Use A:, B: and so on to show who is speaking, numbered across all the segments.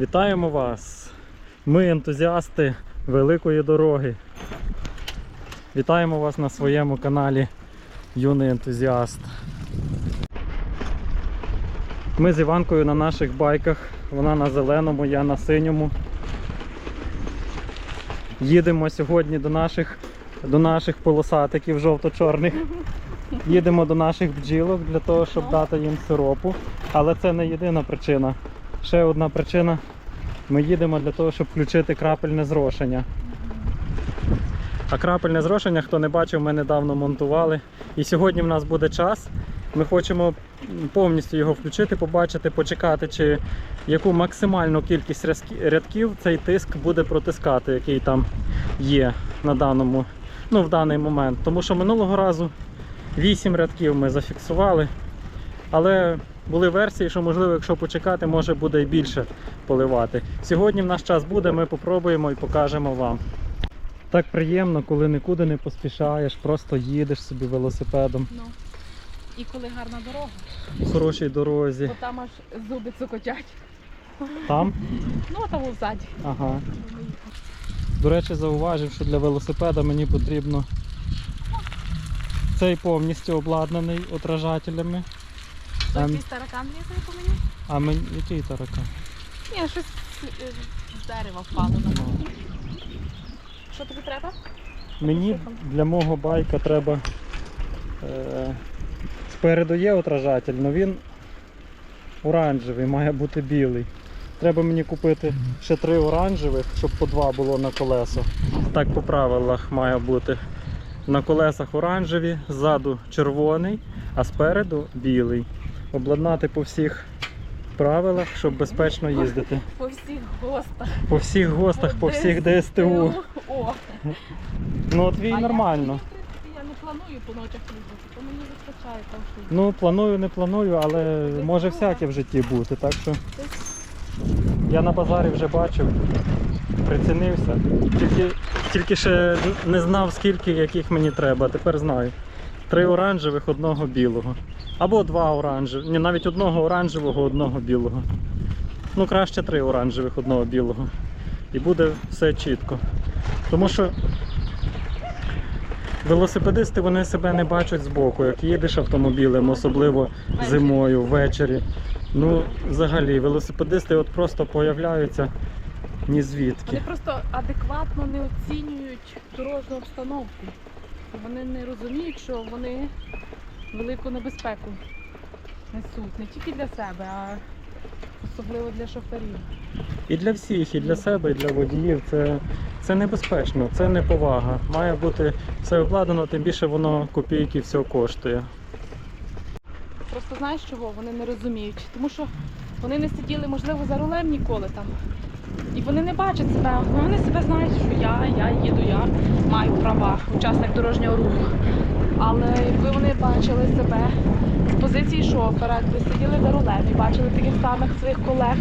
A: Вітаємо вас! Ми ентузіасти великої дороги. Вітаємо вас на своєму каналі Юний ентузіаст. Ми з Іванкою на наших байках. Вона на зеленому, я на синьому. Їдемо сьогодні до наших, до наших полосатиків жовто-чорних. Їдемо до наших бджілок для того, щоб дати їм сиропу. Але це не єдина причина. Ще одна причина. Ми їдемо для того, щоб включити крапельне зрошення. А крапельне зрошення, хто не бачив, ми недавно монтували. І сьогодні в нас буде час. Ми хочемо повністю його включити, побачити, почекати, чи яку максимальну кількість рядків цей тиск буде протискати, який там є на даному, ну, в даний момент. Тому що минулого разу 8 рядків ми зафіксували. Але були версії, що можливо, якщо почекати, може буде і більше поливати. Сьогодні в наш час буде, ми попробуємо і покажемо вам. Так приємно, коли нікуди не поспішаєш, просто їдеш собі велосипедом
B: Ну. І коли гарна дорога,
A: в хорошій дорозі.
B: бо там аж зуби цокотять.
A: Там?
B: Ну, а там ззаді.
A: Ага. До речі, зауважив, що для велосипеда мені потрібно цей повністю обладнаний отражателями.
B: Якийсь таракан лізе по мені?
A: А мені який таракан?
B: Ні, щось е, з дерева впало на мене. Що тобі треба?
A: Мені для мого байка треба. Е, спереду є отражатель, але він оранжевий, має бути білий. Треба мені купити ще три оранжевих, щоб по два було на колесо. Так по правилах має бути. На колесах оранжеві, ззаду червоний, а спереду білий. Обладнати по всіх правилах, щоб безпечно їздити.
B: По всіх гостах.
A: По всіх гостах, по всіх ДСТУ.
B: О.
A: Ну от твій
B: А я,
A: нормально.
B: принципі, Я не планую по ночах їздити, то мені вистачає там, що
A: Ну, планую, не планую, але може всяке в житті бути. Так що я на базарі вже бачив, прицінився. Тільки, тільки ще не знав, скільки яких мені треба, тепер знаю. Три оранжевих, одного білого. Або два оранжевих. Ні, навіть одного оранжевого, одного білого. Ну, краще три оранжевих, одного білого. І буде все чітко. Тому що велосипедисти вони себе не бачать збоку, як їдеш автомобілем, особливо зимою, ввечері. Ну, взагалі, велосипедисти от просто появляються ні звідки.
B: Вони просто адекватно не оцінюють дорожню обстановку. Вони не розуміють, що вони велику небезпеку несуть не тільки для себе, а особливо для шоферів.
A: І для всіх, і для себе, і для водіїв це, це небезпечно, це не повага. Має бути все обладнано, тим більше воно копійки всього коштує.
B: Просто знаєш чого? Вони не розуміють. Тому що вони не сиділи, можливо, за рулем ніколи там. І вони не бачать себе. Вони себе знають, що я, я їду, я маю права, учасник дорожнього руху. Але якби вони бачили себе з позиції шофера, якби сиділи за рулем і бачили таких самих своїх колег,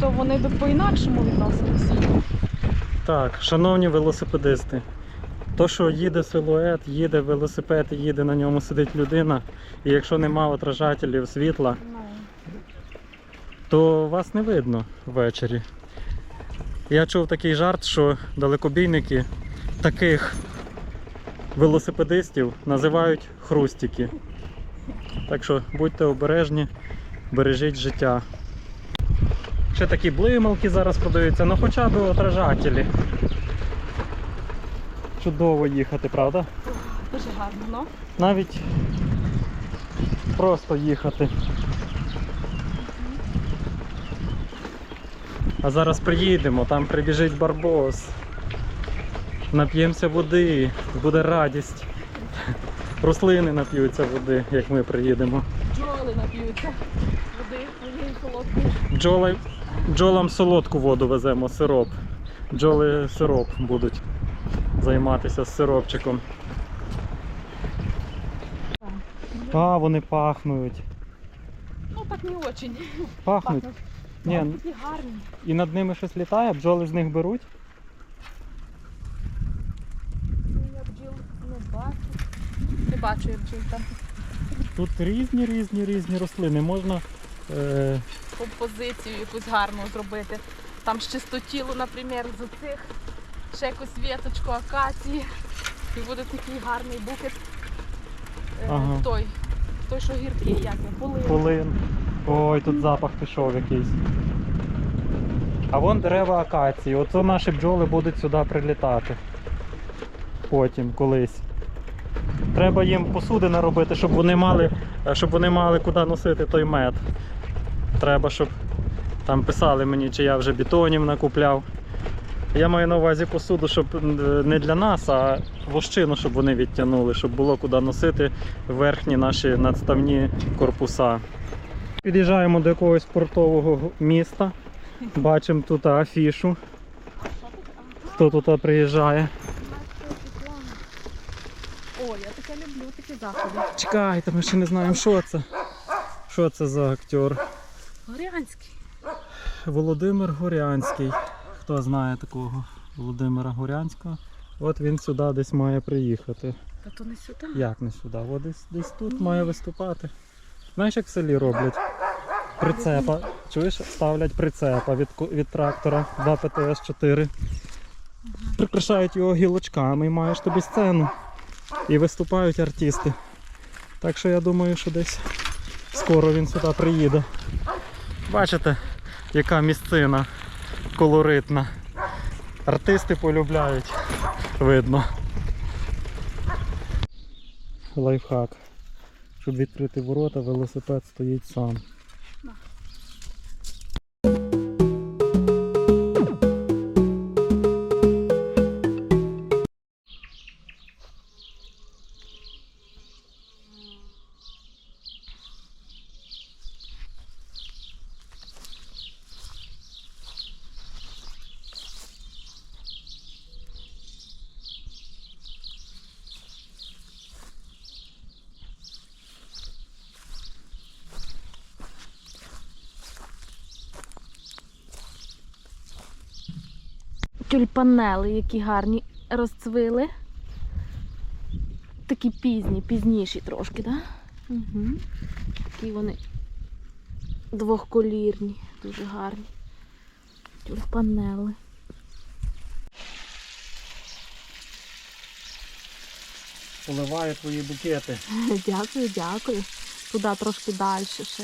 B: то вони би по-інакшому відносилися.
A: Так, шановні велосипедисти, то, що їде силует, їде велосипед, і їде на ньому сидить людина, і якщо нема отражателів світла,
B: Ну,
A: то вас не видно ввечері. Я чув такий жарт, що далекобійники таких велосипедистів називають хрустики. Так що будьте обережні, бережіть життя. Ще такі блималки зараз продаються, ну хоча б отражателі. Чудово їхати, правда?
B: дуже гарно, ну.
A: Навіть просто їхати. А зараз приїдемо, там прибіжить барбос. Нап'ємося води, буде радість. Рослини нап'ються води, як ми приїдемо.
B: Бджоли нап'ються води, вони солодкі.
A: Бджоли, бджолам солодку воду веземо, сироп. Бджоли сироп будуть займатися з сиропчиком. А, вони пахнуть.
B: Ну так не очень.
A: Пахнуть.
B: Пахнуть.
A: Ні,
B: такі гарні.
A: І над ними щось літає, бджоли з них беруть.
B: Ну, Я бджіл не бачу. Не бачу я бджіл там.
A: Тут різні, різні, різні рослини. Можна е,
B: композицію якусь гарну зробити. Там з чистотілу, наприклад, з оцих, ще якусь віточку акації. І буде такий гарний букет. Е,
A: Ага.
B: Той, той, що гіркий, як він, полин.
A: Полин. Ой, тут запах пішов якийсь. А вон дерева акації. Оце наші бджоли будуть сюди прилітати. Потім, колись. Треба їм посудини робити, щоб вони мали, е, щоб вони мали куди носити той мед. Треба, щоб там писали мені, чи я вже бетонів накупляв. Я маю на увазі посуду, щоб е, не для нас, а вощину, щоб вони відтягнули, щоб було куди носити верхні наші надставні корпуса. Під'їжджаємо до якогось портового міста. Бачимо тут афішу. Хто тут приїжджає?
B: О, я таке люблю, такі заходи.
A: Чекайте, ми ще не знаємо, що це. Що це за актер?
B: Горянський.
A: Володимир Горянський. Хто знає такого Володимира Горянського? От він сюди десь має приїхати.
B: Та то не сюди.
A: Як не сюди? От десь, десь тут має виступати. Знаєш, як в селі роблять? Прицепа. Чуєш, ставлять прицепа від, від трактора 2 ПТС-4. Прикрашають його гілочками і маєш тобі сцену. І виступають артисти. Так що я думаю, що десь скоро він сюди приїде. Бачите, яка місцина колоритна. Артисти полюбляють, видно. Лайфхак. Щоб відкрити ворота, велосипед стоїть сам.
B: Тюльпанели, які гарні розцвіли. Такі пізні, пізніші трошки, так? Да? Угу. Такі вони двохколірні, дуже гарні. Тюльпанели.
A: Поливає твої букети.
B: Дякую, дякую. Туди трошки далі ще.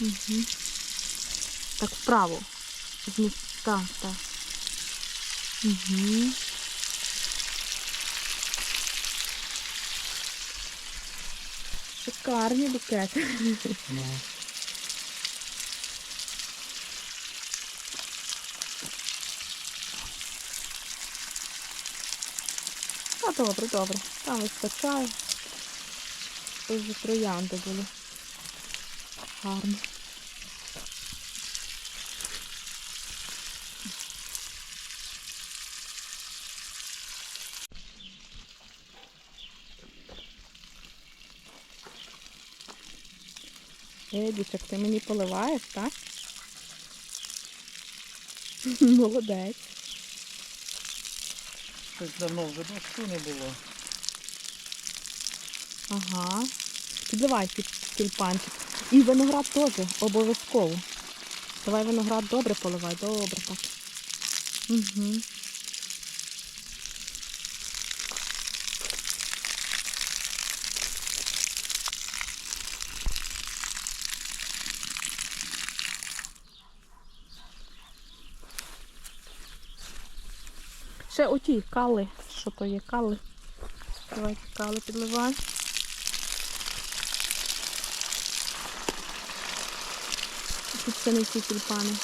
B: Угу. Так вправо. Так, так. Угу. Шикарні букети.
A: Ну,
B: А добре, добре. Там вистачає. Це вже троянди були. Гарно. Едічок, ти мені поливаєш, так? Молодець.
A: Щось давно вже дощу не було.
B: Ага. Підливай під тюльпанчик. І виноград теж обов'язково. Давай виноград добре поливай, добре так. Угу. Ще оті кали. Що то є кали? Давайте кали підливаємо. Тут ще не ці тюльпани.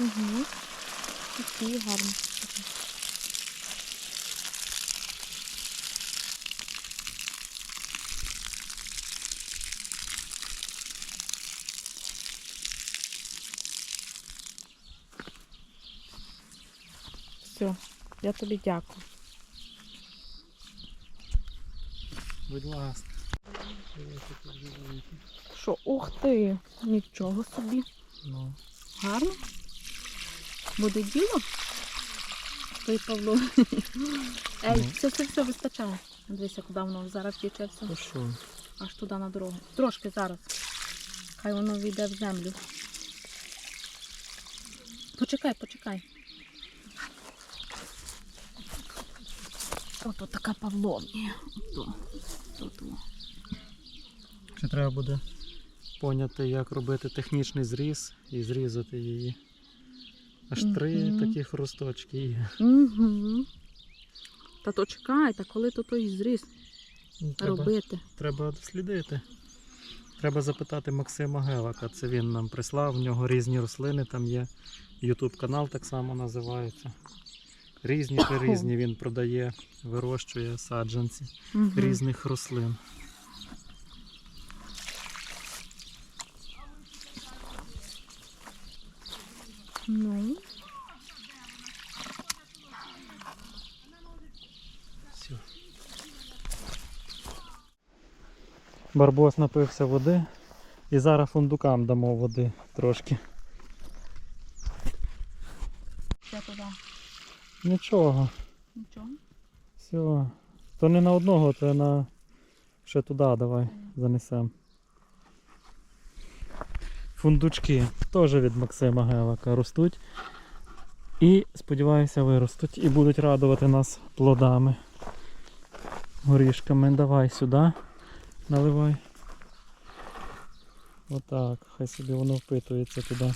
B: Угу. Такі гарні. Все, я тобі дякую.
A: Будь ласка.
B: Що, ух ти, нічого собі.
A: Ну.
B: Гарно? Буде діло? Той Павло. Ей,
A: Ну.
B: все, все, все вистачає. Дивися, куди воно зараз втіче все.
A: То що?
B: аж туди на дорогу. Трошки зараз. Хай воно війде в землю. Почекай, почекай. Ото така Павловня. Ото. Ото.
A: Ще треба буде поняти, як робити технічний зріз і зрізати її. Аж три
B: Мгм.
A: таких росточки є.
B: Угу. Та то чекай, та коли то той зріз
A: Ну, Треба,
B: робити?
A: треба дослідити. Треба запитати Максима Гелака. Це він нам прислав. В нього різні рослини там є. Ютуб канал так само називається. Різні різні він продає, вирощує саджанці
B: Мгм.
A: різних рослин.
B: Ну,
A: Все. Барбос напився води. І зараз фундукам дамо води трошки.
B: ще туди.
A: Нічого,
B: Нічого.
A: все. То не на одного, то на ще туди давай занесемо. Фундучки теж від Максима Гелака ростуть. І сподіваюся виростуть і будуть радувати нас плодами. Горішками. Давай сюди. Наливай. Отак, хай собі воно впитується туди.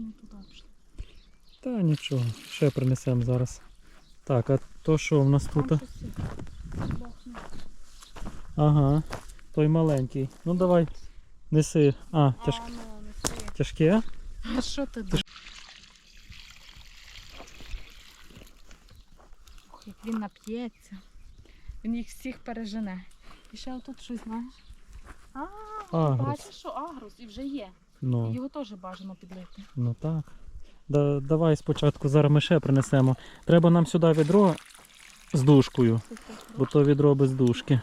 B: Не пішли.
A: Та нічого, ще принесемо зараз. Так, а то що в нас тут? Ага, той маленький. Ну давай, неси. А, тяж...
B: А, ну, неси.
A: тяжке?
B: А що ти думаєш? Ох, як він нап'ється. Він їх всіх пережене. І ще тут щось, знаєш? А, бачиш, що агрус і вже є.
A: Ну,
B: Його теж бажано підлити.
A: ну так. Да, давай спочатку, зараз ми ще принесемо. Треба нам сюди відро з дужкою, бо то відро без дужки.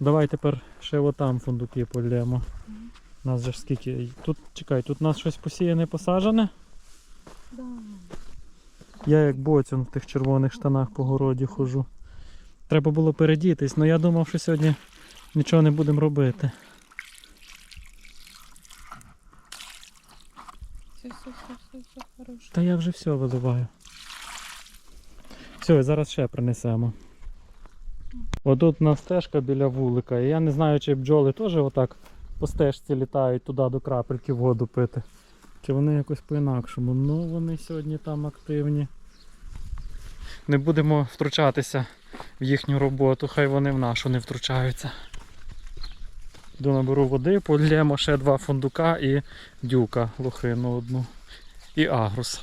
A: Давай тепер ще отам фундуки полємо.
B: Мгм.
A: Нас же ж скільки. Тут чекай, тут у нас щось посіяне посаджене.
B: Да.
A: Я як боцюн в тих червоних штанах по городі хожу. Треба було передітись, але я думав, що сьогодні нічого не будемо робити.
B: Все, все, все, все, все хороше.
A: Та я вже все виливаю. Все, зараз ще принесемо. Отут нас стежка біля вулика. І я не знаю, чи бджоли теж отак по стежці літають туди до крапельки воду пити. Чи вони якось по-інакшому. Ну вони сьогодні там активні. Не будемо втручатися в їхню роботу, хай вони в нашу не втручаються. Йду наберу води, полємо ще два фундука і дюка лохину одну. І агрус.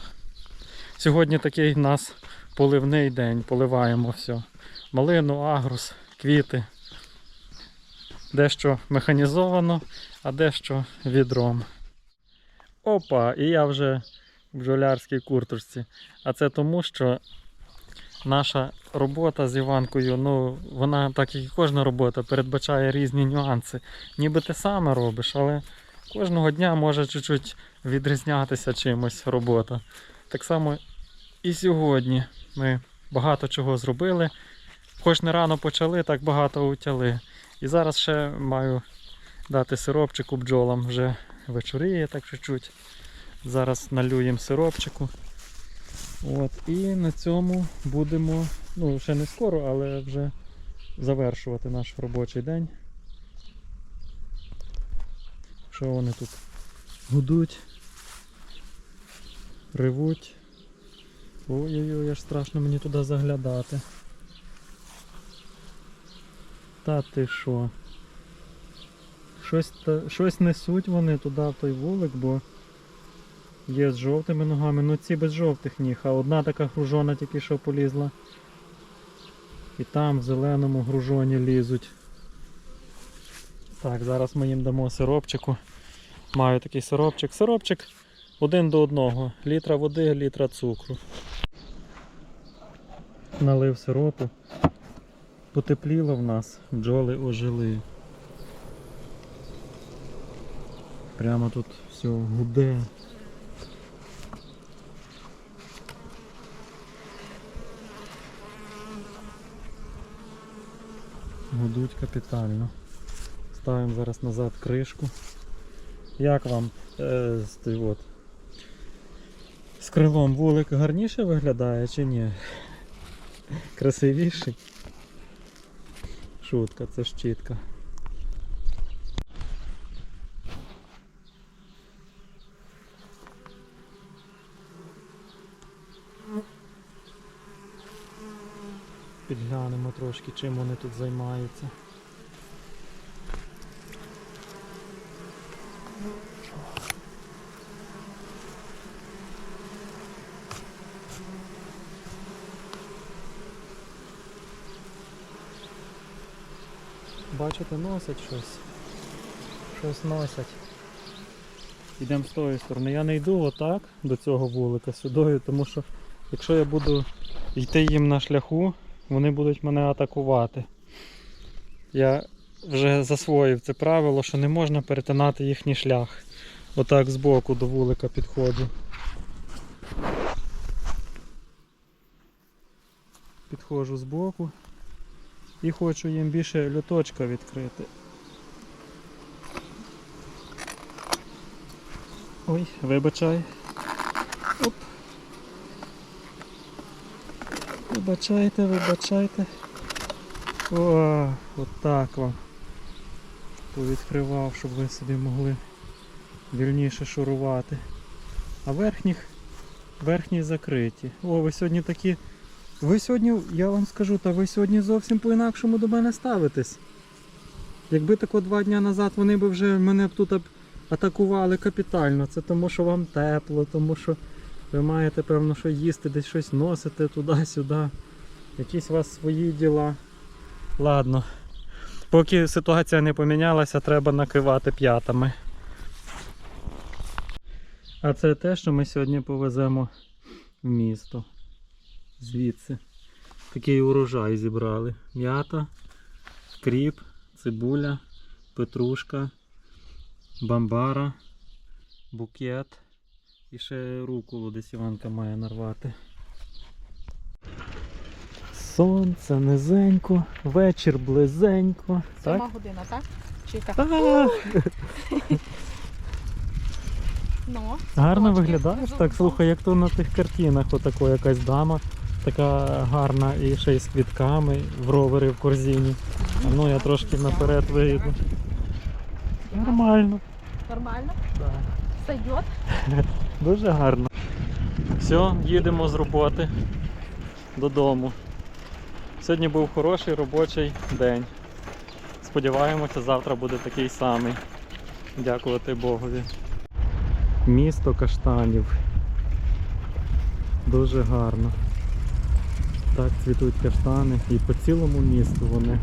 A: Сьогодні такий у нас поливний день, поливаємо все. Малину, агрус, квіти. Дещо механізовано, а дещо відром. Опа, і я вже в бджолярській курточці. А це тому, що наша робота з Іванкою, ну, вона, так як і кожна робота, передбачає різні нюанси. Ніби ти саме робиш, але кожного дня може чуть-чуть відрізнятися чимось робота. Так само і сьогодні ми багато чого зробили. Хоч не рано почали, так багато утяли. І зараз ще маю дати сиропчику бджолам. Вже вечоріє так чуть-чуть. Зараз налюємо сиропчику. От, і на цьому будемо, ну ще не скоро, але вже завершувати наш робочий день. Що вони тут гудуть, ревуть. Ой-ой-ой, аж страшно мені туди заглядати. Та ти що? Щось, щось несуть вони туди в той вулик, бо є з жовтими ногами, ну ці без жовтих ніг, а одна така гружона тільки що полізла. І там в зеленому гружоні лізуть. Так, зараз ми їм дамо сиропчику. Маю такий сиропчик. Сиропчик один до одного. Літра води, літра цукру. Налив сиропу. Потепліло в нас, бджоли ожили. Прямо тут все гуде. Гудуть капітально. Ставимо зараз назад кришку. Як вам е, той от, з крилом вулик гарніше виглядає чи ні? Красивіший? Шутка, це ж чітка. Підглянемо трошки, чим вони тут займаються. Бачите, носять щось. Щось носять. Йдемо з тої сторони. Я не йду отак до цього вулика сюди, тому що якщо я буду йти їм на шляху, вони будуть мене атакувати. Я вже засвоїв це правило, що не можна перетинати їхній шлях. Отак збоку до вулика підходжу. Підходжу збоку і хочу їм більше люточка відкрити. Ой, вибачай. Оп. Вибачайте, вибачайте. О, от так вам. Повідкривав, щоб ви собі могли вільніше шурувати. А верхніх, верхні закриті. О, ви сьогодні такі. Ви сьогодні, я вам скажу, та ви сьогодні зовсім по-інакшому до мене ставитесь. Якби тако два дні назад вони б вже мене б тут атакували капітально. Це тому, що вам тепло, тому що ви маєте, певно, що їсти, десь щось носите туди-сюди. Якісь у вас свої діла. Ладно. Поки ситуація не помінялася, треба накивати п'ятами. А це те, що ми сьогодні повеземо в місто. Звідси. Такий урожай зібрали. М'ята, кріп, цибуля, петрушка, бамбара, букет. І ще руколу десь Іванка має нарвати. Сонце низенько, вечір близенько. Так?
B: Година, так? Чи яка? Ну,
A: Гарно
B: цвіточки.
A: виглядаєш? Так, слухай, як то на тих картинах, отако якась дама, така гарна і ще й з квітками, в ровери в корзині. А ну я трошки наперед вийду. Нормально.
B: Нормально?
A: Да.
B: Сойдет?
A: Дуже гарно. Все, їдемо з роботи додому. Сьогодні був хороший робочий день. Сподіваємося, завтра буде такий самий. Дякувати Богові. Місто каштанів. Дуже гарно. Так цвітуть каштани і по цілому місту вони.